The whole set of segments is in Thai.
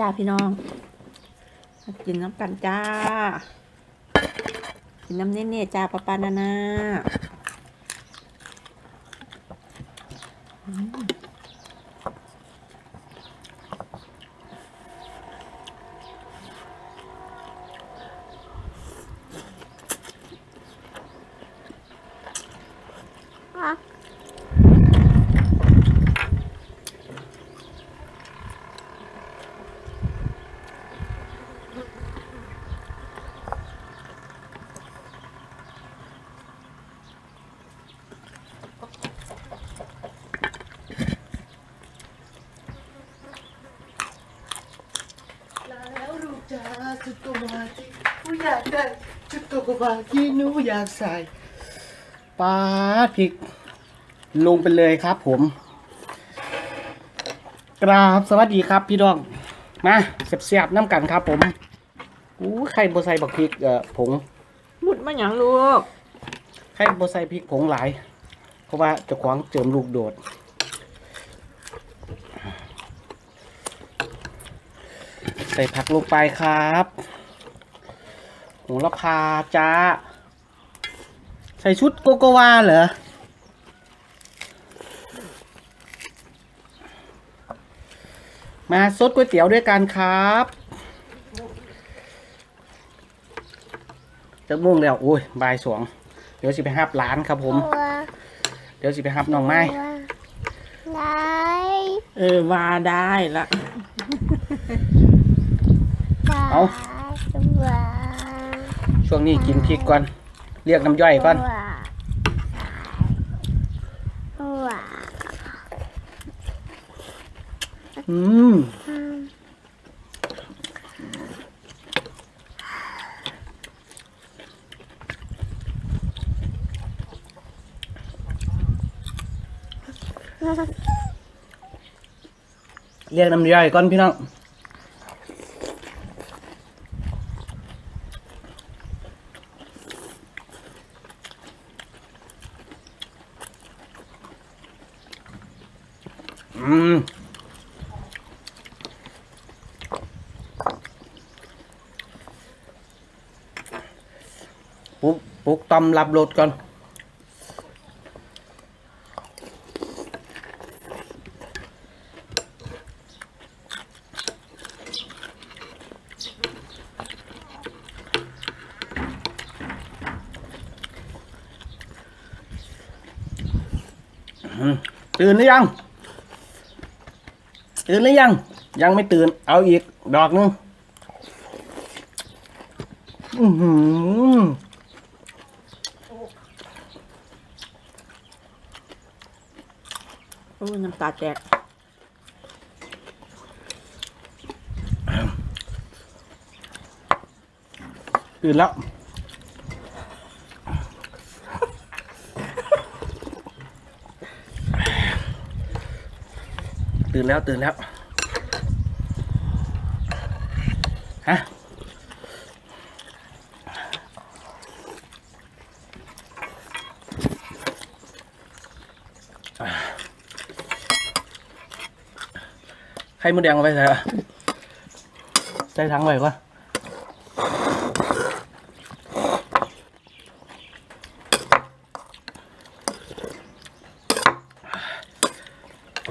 จ้าพี่น้อง กินน้ำกันจ้า กินน้ำเน่ๆจ้าปาปานานาอืมแล้วลูกจ๋าชุดโกวาที่ผู้อยาก ได้ชุดโกวาที่หนูอยากใส่ปาพริก ลงไปเลยครับผม กราบสวัสดีครับพี่น้อง มาเสียบๆน้ำกันครับผมอู้ไข่บใส่บักพริกเอ่อผงมุดมาอย่างลูกไข่บใส่พริกผงหลาย เพราะว่าจะขวางเจิมลูกโดดใส่ผักลงไปครับ หระพาจ้า ใส่ชุดโกโกวาเหรอ มาซดก๋วยเตี๋ยวด้วยกันครับจะม่วงแล้ว โอ้ยบ่ายสองเดี๋ยวสิไปหับร้านครับผม เดี๋ยวสิไปหับน้องไม้ได้เออว่าได้ละเอาว้า ช่วงนี้กินพริกก่อนเรียกน้ำย่อยก่อนอืมเรียกน้ำย่อยก่อนพี่น้อง อืมปุ๊บปุ๊กตำรับรถก่อนตื่นหรือยัง ตื่นหรือยัง ยังไม่ตื่น เอาอีก ดอกหนึงอือหือโอ้ยน้ำตาแตกตื่นแล้ว ตื่นแล้วตื่นแล้วฮะไข่มดแดงเอาไปใส่อะใส่ถังไว้ก่อน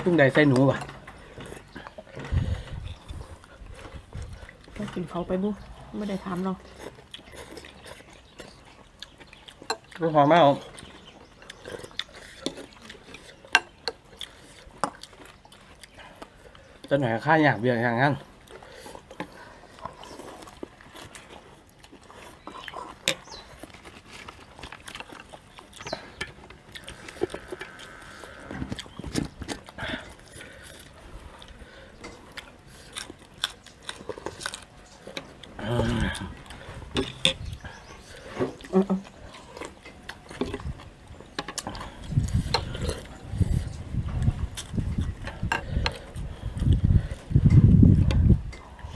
เพิ่งได้ใส่หนูป่ะ กินเขาไปบุไม่ได้ถามเรอกก็หอมมากครับจะหน่อยค่าอยากเบียร์อย่างนั้น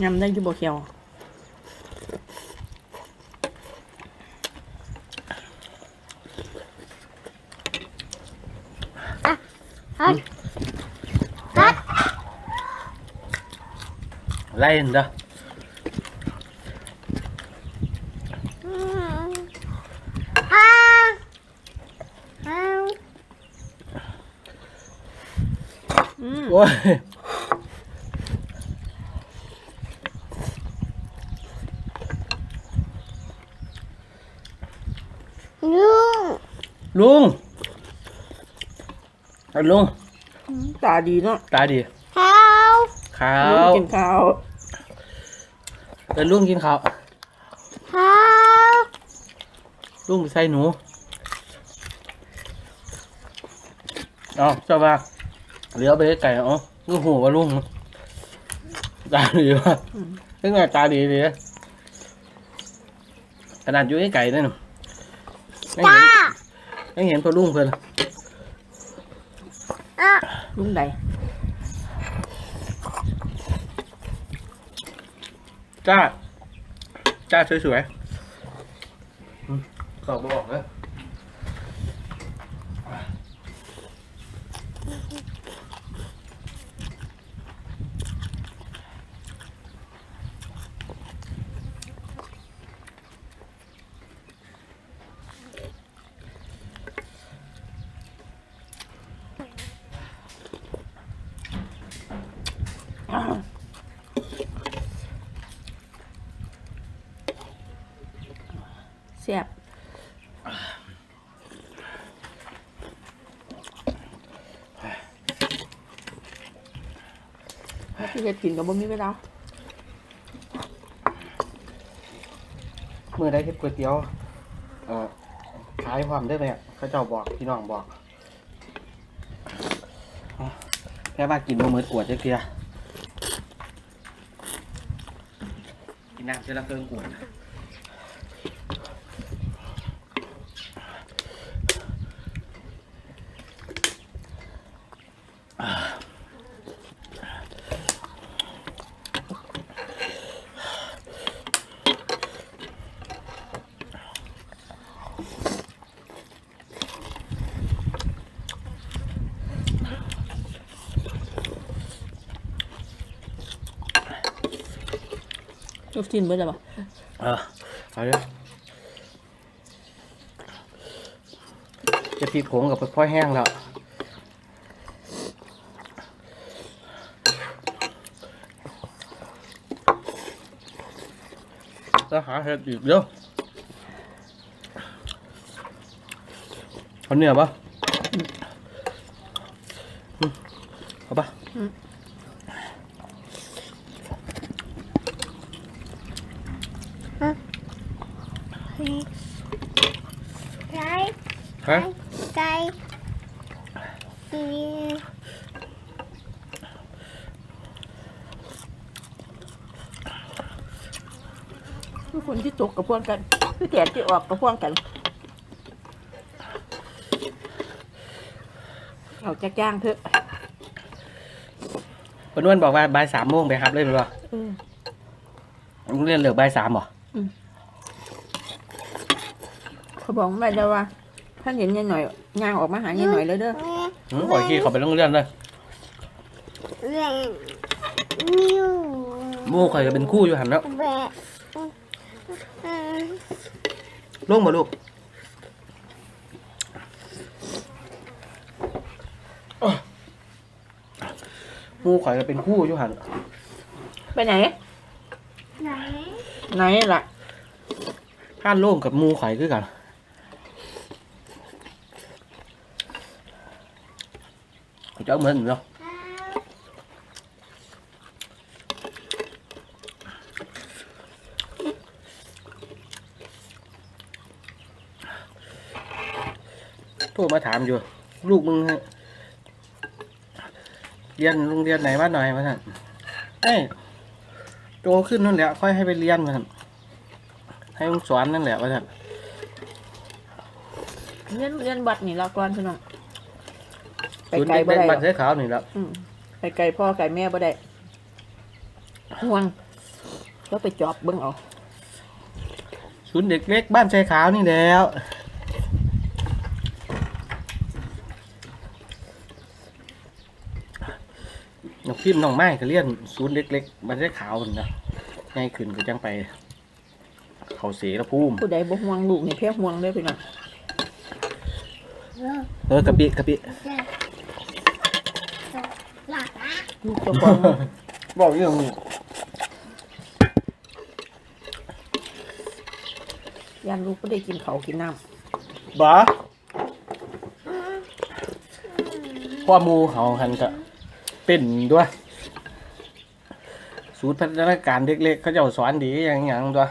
ยำได้อยูบเคียวฮัทฮัทเไล่เด้ออืมอ้าอ้าว อืม โอ้ย ลุงลุงเอาลุง ตาดีเนาะตาดีเขาข้าลุงวกินข้าวเออลุงกินข้าวเขาลุงไปใส่หนูเอ๋อเจ้าว่าเลี้ยวไปไก่เอ๋อลุงหูว่าลุงตาดีวะเป็นไงตาดีดีขนาดอยู่ไก่ๆนั่นน่ะยัง จ้าเห็นยังเห็นพอลุงเพิ่นอะลุงใดจ้า จ้าสวยๆอืมขอบบอกเลย แซ่บ ที่จะกินกับบ่มีเวลาเมื่อได้เฮ็ดก๋วยเตี๋ยวเอ่อขายความได้ไหมเขาเจ้าบอกพี่น้องบอกแค่ว่ากินบ่มืดขวดจักเทียกินน้ำเสร็จแล้วเกินกวด ลูกชิ้นเบิดแล้วบ่เออเอาเลยจะพริกผงกับพ่อยแห้งแล้วจะหาเห็ดอีกเดี๋ยวเอาเนื้อปะอืมเอาปะ ไก่ฮะไก่อีคือคนที่ตกกับพวกกันคือแดดที่ออกกับพวกกัน เอาจักย่างเถอะปนวนบอกว่าบ่ายสามโมงไปครับเลยไหมวะเออโรงเรียนเหลือบ่ายสามหรอ เขาบอกไม่ได้ว่าท่านเห็นยายหน่อยย่างออกมาหายายหน่อยเลยเด้อหืมปล่อยขี้เขาไปโรงเรียนเลยแหวนนิ้วหมู่ข่อยก็เป็นครู่อยู่หันแล้วแหวนอืมลงมาลูกหมู่ข่อยก็เป็นครู่อยู่หันไปไหน ไหน ไหนล่ะข้านโล่งกับหมู่ข่อยคือกัน จ้าเหมือนเนาะโทรมาถามอยู่ ลูกมึงเรียนโรงเรียนไหนบ้านหน่อยมาสั่นเอ้ยโตขึ้นนั่นแหละค่อยให้ไปเรียนมาสั่นให้มึงสอนนั่นแหละว่าสั่นเรียนเรียนบัดนี่ละก่อนพี่น้อง ไปศูนย์ไกลเด็กบ่เล็กได้หรบ้าอนกเสื้อขาวนี่แหละอืมไปไกลพ่อไกลแม่บ่ได้ห่วงแล้วไปจอบเบิ่งเอาศูนย์เด็กเล็กบ้านชายขาวนี่แล้วพิมพ์น้องไม้ก็เรียนศูนย์เล็กๆมันได้ขาวนั่นนะง่ายขึ้นก็จังไป เขาเสีระภูมิผู้ใดบ่ห่วงลูกนี่เพียห่วงเด้อพี่น้องเออกะปิกะปิหลับนะลูก เจ้าของบอกเรื่องนี้ยันลูกบ่ได้กินข้ากินน้ำบ้าพ่อหมูเขาหันก็เป็นด้วย สูตรพัฒนาการเล็กๆเขาเจ้าสอนดีอย่างอย่างตัว